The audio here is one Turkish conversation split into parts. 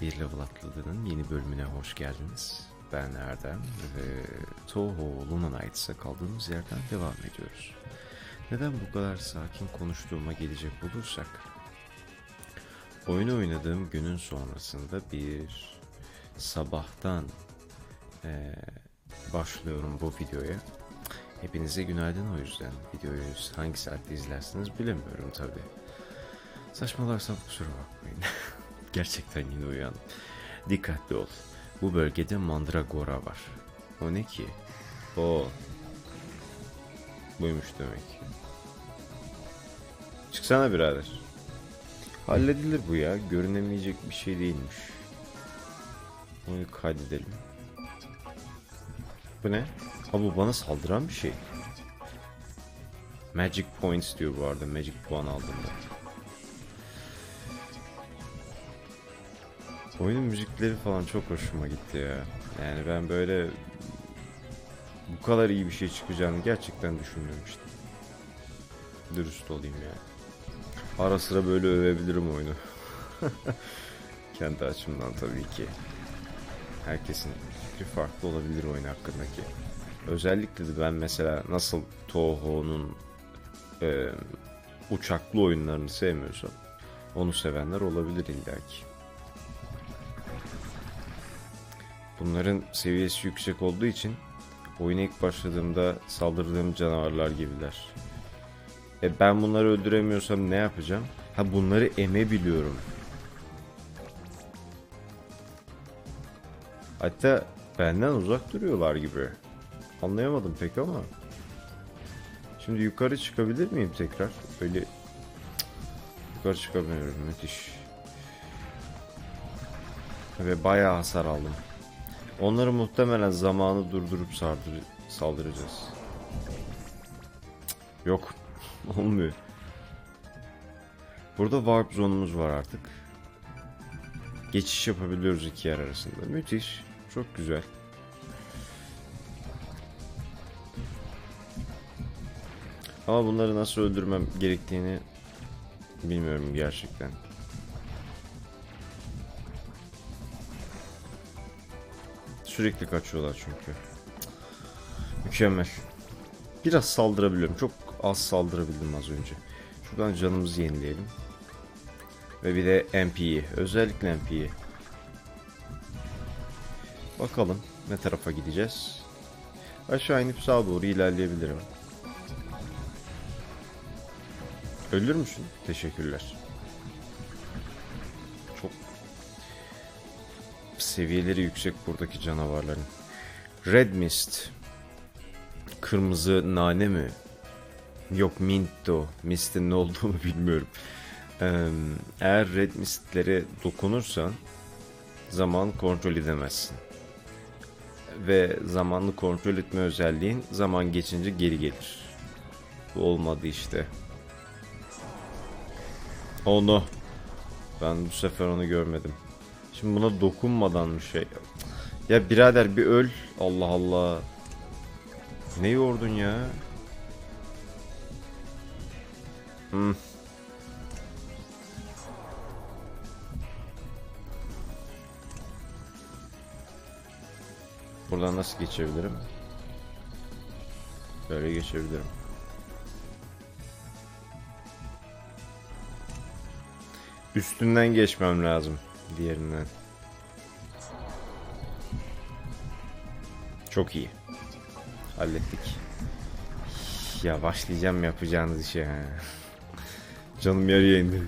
Bir Level Atladı'nın yeni bölümüne hoş geldiniz. Ben Erdem ve Toho Luna Knights'a kaldığımız yerden devam ediyoruz. Neden bu kadar sakin konuştuğuma gelecek olursak, oyunu oynadığım günün sonrasında bir sabahtan eee, başlıyorum bu videoya. Hepinize günaydın o yüzden. Videoyu hangi saatte izlersiniz bilemiyorum tabi. Saçmalarsam kusura bakmayın. Gerçekten yine uyandım. Dikkatli ol. Bu bölgede mandragora var. O ne ki? O. Buymuş demek. Çıksana birader. Halledilir bu ya. Görünemeyecek bir şey değilmiş. Onu kaydedelim. Bu ne? Ha bu bana saldıran bir şey. Magic points diyor bu arada. Magic puan aldığımda. Oyunun müzikleri falan çok hoşuma gitti ya. Yani ben böyle bu kadar iyi bir şey çıkacağını gerçekten düşünmemiştim. Dürüst olayım ya. Ara sıra böyle övebilirim oyunu. Kendi açımdan tabii ki. Herkesin fikri farklı olabilir oyun hakkındaki. Özellikle de ben mesela nasıl Toho'nun e, uçaklı oyunlarını sevmiyorsam onu sevenler olabilir illaki. Bunların seviyesi yüksek olduğu için oyuna ilk başladığımda saldırdığım canavarlar gibiler. E ben bunları öldüremiyorsam ne yapacağım? Ha bunları emebiliyorum. Hatta benden uzak duruyorlar gibi. Anlayamadım pek ama. Şimdi yukarı çıkabilir miyim tekrar? Öyle yukarı çıkamıyorum müthiş. Ve bayağı hasar aldım. Onları muhtemelen zamanı durdurup sardır saldıracağız. Yok. Olmuyor. Burada warp zonumuz var artık. Geçiş yapabiliyoruz iki yer arasında. Müthiş. Çok güzel. Ama bunları nasıl öldürmem gerektiğini bilmiyorum gerçekten. Sürekli kaçıyorlar çünkü. Mükemmel. Biraz saldırabiliyorum. Çok az saldırabildim az önce. Şuradan canımızı yenileyelim. Ve bir de MP'yi. Özellikle MP'yi. Bakalım ne tarafa gideceğiz. Aşağı inip sağa doğru ilerleyebilirim. Ölür müsün? Teşekkürler. Seviyeleri yüksek buradaki canavarların. Red Mist. Kırmızı nane mi? Yok Minto. Mist'in ne olduğunu bilmiyorum. Eğer Red Mist'lere dokunursan zaman kontrol edemezsin. Ve zamanlı kontrol etme özelliğin zaman geçince geri gelir. Bu olmadı işte. No. Ben bu sefer onu görmedim. Şimdi buna dokunmadan bir şey. Ya birader bir öl. Allah Allah. Ne yordun ya? Hmm. Buradan nasıl geçebilirim? Böyle geçebilirim. Üstünden geçmem lazım diğerinden. Çok iyi. Hallettik. Ya başlayacağım yapacağınız işe. Canım yarıya indi.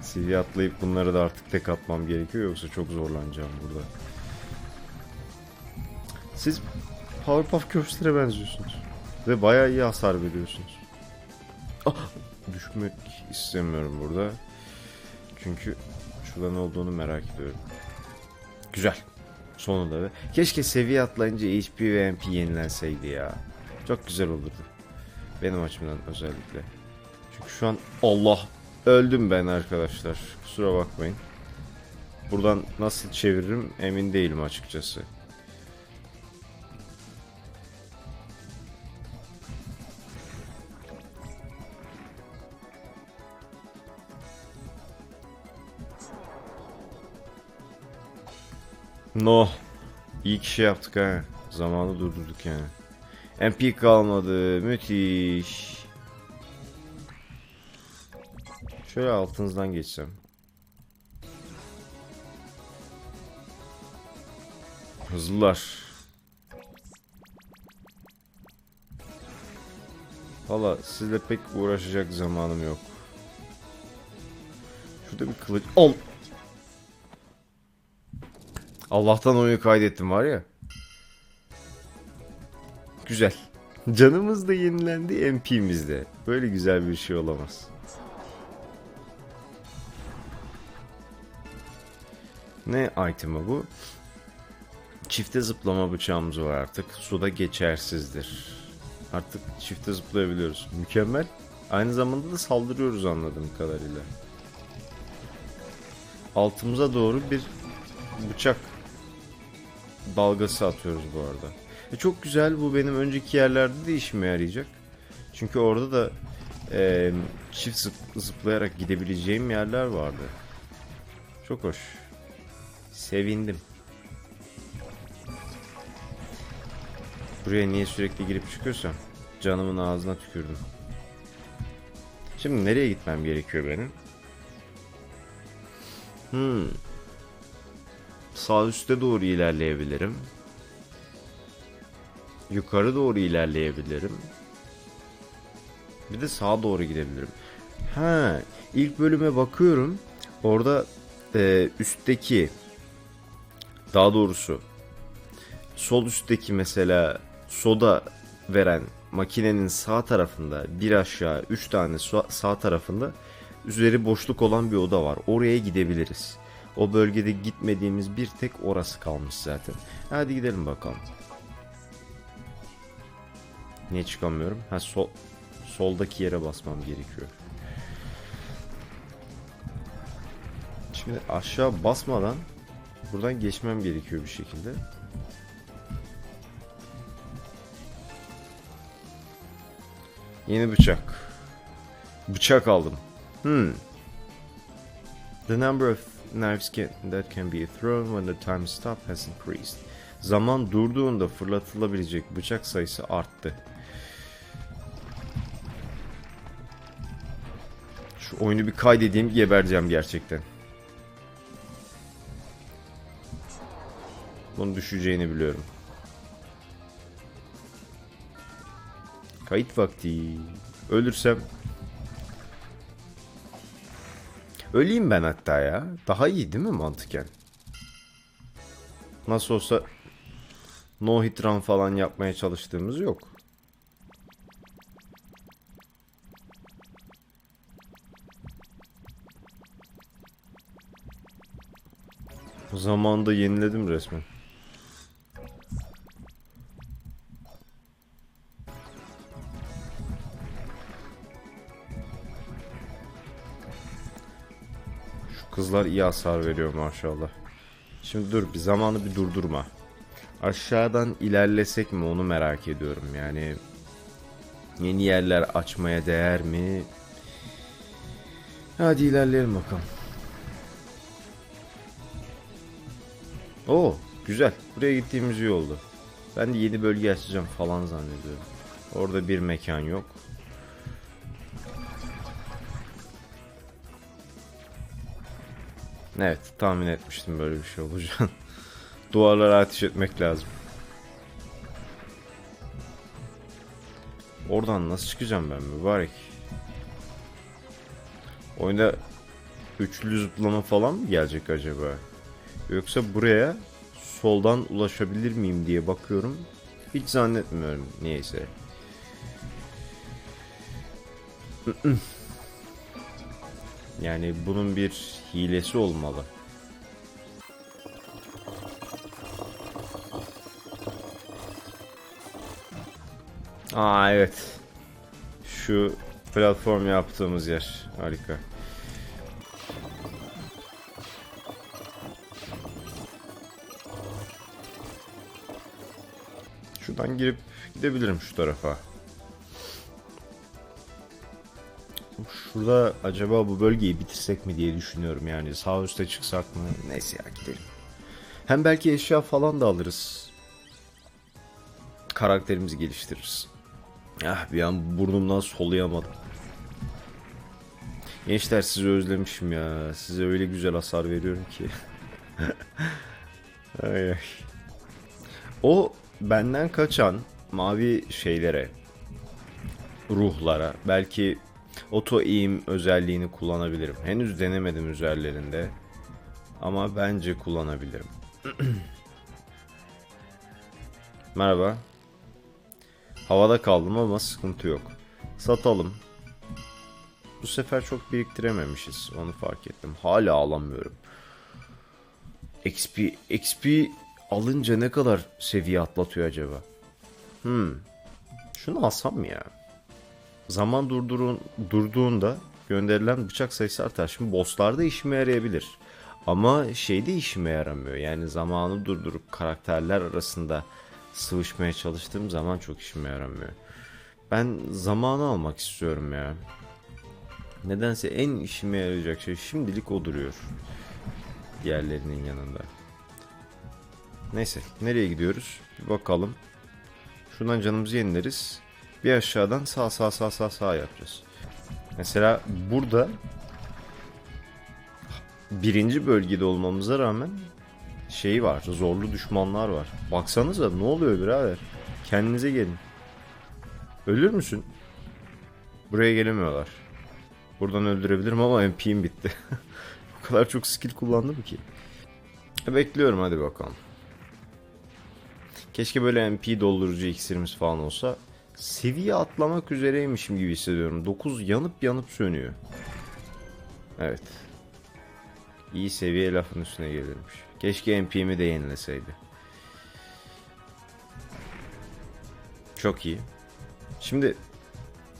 Seviye atlayıp bunları da artık tek atmam gerekiyor yoksa çok zorlanacağım burada. Siz Powerpuff Girls'lere benziyorsunuz. Ve bayağı iyi hasar veriyorsunuz. Ah, düşmek istemiyorum burada. Çünkü şurada ne olduğunu merak ediyorum. Güzel. Sonunda ve keşke seviye atlayınca HP ve MP yenilenseydi ya. Çok güzel olurdu. Benim açımdan özellikle. Çünkü şu an Allah öldüm ben arkadaşlar. Kusura bakmayın. Buradan nasıl çeviririm emin değilim açıkçası. No. İyi ki şey yaptık ha. Zamanı durdurduk yani. MP kalmadı. Müthiş. Şöyle altınızdan geçsem. Hızlılar. Valla sizle pek uğraşacak zamanım yok. Şurada bir kılıç... Al! Allah'tan oyunu kaydettim var ya. Güzel. Canımız da yenilendi, MP'miz de. Böyle güzel bir şey olamaz. Ne item'ı bu? Çifte zıplama bıçağımız var artık. Suda geçersizdir. Artık çifte zıplayabiliyoruz. Mükemmel. Aynı zamanda da saldırıyoruz anladığım kadarıyla. Altımıza doğru bir bıçak dalgası atıyoruz bu arada. E çok güzel bu benim önceki yerlerde de işime yarayacak. Çünkü orada da e, çift zıp- zıplayarak gidebileceğim yerler vardı. Çok hoş. Sevindim. Buraya niye sürekli girip çıkıyorsam canımın ağzına tükürdüm. Şimdi nereye gitmem gerekiyor benim? Hmm. Sağ üste doğru ilerleyebilirim. Yukarı doğru ilerleyebilirim. Bir de sağa doğru gidebilirim. Ha, ilk bölüme bakıyorum. Orada e, üstteki daha doğrusu sol üstteki mesela soda veren makinenin sağ tarafında bir aşağı 3 tane sa- sağ tarafında üzeri boşluk olan bir oda var. Oraya gidebiliriz. O bölgede gitmediğimiz bir tek orası kalmış zaten. Hadi gidelim bakalım. Niye çıkamıyorum? Ha sol soldaki yere basmam gerekiyor. Şimdi aşağı basmadan buradan geçmem gerekiyor bir şekilde. Yeni bıçak. Bıçak aldım. Hmm. The number of knives can, that can be thrown when the time stop has increased. Zaman durduğunda fırlatılabilecek bıçak sayısı arttı. Şu oyunu bir kaydedeyim gebereceğim gerçekten. Bunun düşeceğini biliyorum. Kayıt vakti. Ölürsem Öleyim ben hatta ya. Daha iyi değil mi mantıken? Nasıl olsa no hit run falan yapmaya çalıştığımız yok. Zamanında yeniledim resmen. Şu kızlar iyi hasar veriyor maşallah. Şimdi dur bir zamanı bir durdurma. Aşağıdan ilerlesek mi onu merak ediyorum yani. Yeni yerler açmaya değer mi? Hadi ilerleyelim bakalım. Oo güzel. Buraya gittiğimiz iyi oldu. Ben de yeni bölge açacağım falan zannediyorum. Orada bir mekan yok. Evet tahmin etmiştim böyle bir şey olacağını. Duvarlara ateş etmek lazım. Oradan nasıl çıkacağım ben mübarek? Oyunda üçlü zıplama falan mı gelecek acaba? Yoksa buraya soldan ulaşabilir miyim diye bakıyorum. Hiç zannetmiyorum niyeyse. Yani bunun bir hilesi olmalı. Aa evet. Şu platform yaptığımız yer. Harika. Şuradan girip gidebilirim şu tarafa. Şurada acaba bu bölgeyi bitirsek mi diye düşünüyorum yani sağ üste çıksak mı? Neyse ya gidelim. Hem belki eşya falan da alırız. Karakterimizi geliştiririz. Ah bir an burnumdan soluyamadım. Gençler sizi özlemişim ya. Size öyle güzel hasar veriyorum ki. ay ay. O benden kaçan mavi şeylere, ruhlara belki auto aim özelliğini kullanabilirim. Henüz denemedim üzerlerinde. Ama bence kullanabilirim. Merhaba. Havada kaldım ama sıkıntı yok. Satalım. Bu sefer çok biriktirememişiz. Onu fark ettim. Hala alamıyorum. XP, XP alınca ne kadar seviye atlatıyor acaba? Hmm. Şunu alsam mı ya? Zaman durdurun, durduğunda gönderilen bıçak sayısı artar. Şimdi bosslarda işime yarayabilir. Ama şeyde işime yaramıyor. Yani zamanı durdurup karakterler arasında sıvışmaya çalıştığım zaman çok işime yaramıyor. Ben zamanı almak istiyorum ya. Nedense en işime yarayacak şey şimdilik o duruyor. Diğerlerinin yanında. Neyse nereye gidiyoruz? Bir bakalım. Şuradan canımızı yenileriz. Bir aşağıdan sağ sağ sağ sağ sağ yapacağız. Mesela burada birinci bölgede olmamıza rağmen şey var zorlu düşmanlar var. Baksanıza ne oluyor birader? Kendinize gelin. Ölür müsün? Buraya gelemiyorlar. Buradan öldürebilirim ama MP'im bitti. o kadar çok skill kullandım ki. E, Bekliyorum hadi bakalım. Keşke böyle MP doldurucu iksirimiz falan olsa. Seviye atlamak üzereymişim gibi hissediyorum. 9 yanıp yanıp sönüyor. Evet. İyi seviye lafın üstüne gelirmiş. Keşke MP'mi de yenileseydi. Çok iyi. Şimdi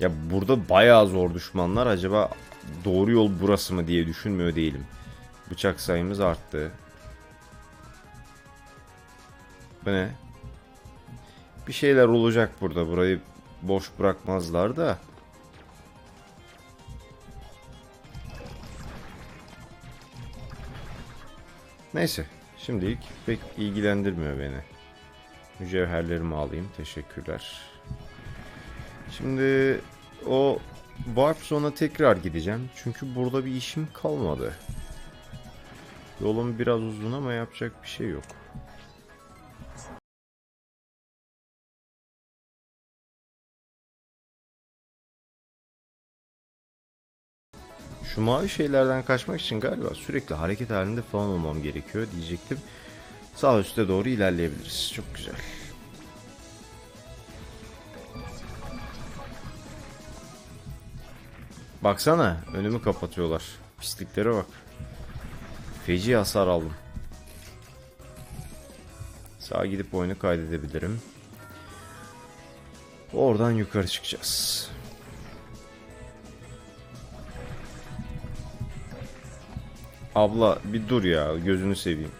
ya burada bayağı zor düşmanlar. Acaba doğru yol burası mı diye düşünmüyor değilim. Bıçak sayımız arttı. Bu ne? Bir şeyler olacak burada. Burayı boş bırakmazlar da. Neyse. Şimdilik pek ilgilendirmiyor beni. Mücevherlerimi alayım. Teşekkürler. Şimdi o Warp Zone'a tekrar gideceğim. Çünkü burada bir işim kalmadı. Yolum biraz uzun ama yapacak bir şey yok. Şu mavi şeylerden kaçmak için galiba sürekli hareket halinde falan olmam gerekiyor diyecektim. Sağ üstte doğru ilerleyebiliriz. Çok güzel. Baksana önümü kapatıyorlar. Pisliklere bak. Feci hasar aldım. Sağa gidip oyunu kaydedebilirim. Oradan yukarı çıkacağız. Abla bir dur ya gözünü seveyim.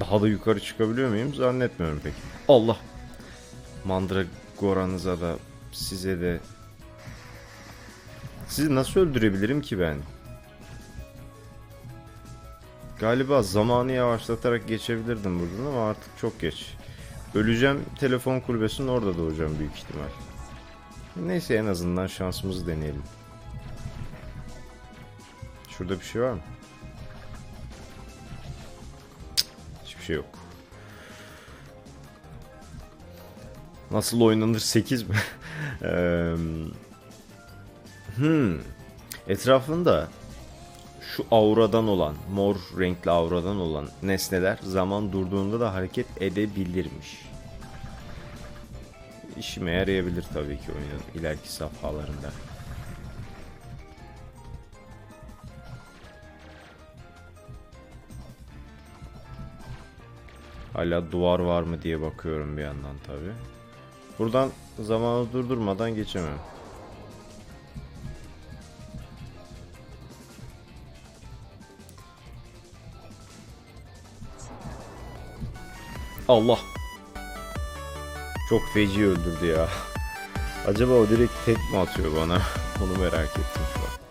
Daha da yukarı çıkabiliyor muyum? Zannetmiyorum pek. Allah. Mandragoranıza da size de sizi nasıl öldürebilirim ki ben? Galiba zamanı yavaşlatarak geçebilirdim buradan ama artık çok geç. Öleceğim telefon kulübesinin orada doğacağım büyük ihtimal. Neyse en azından şansımızı deneyelim. Şurada bir şey var mı? Hiçbir şey yok. Nasıl oynanır 8 mi? Hmm. Etrafında şu auradan olan, mor renkli auradan olan nesneler zaman durduğunda da hareket edebilirmiş. İşime yarayabilir tabii ki oyunun ileriki safhalarında. Hala duvar var mı diye bakıyorum bir yandan tabii. Buradan zamanı durdurmadan geçemem. Allah. Çok feci öldürdü ya. Acaba o direkt tek mi atıyor bana? Onu merak ettim şu an.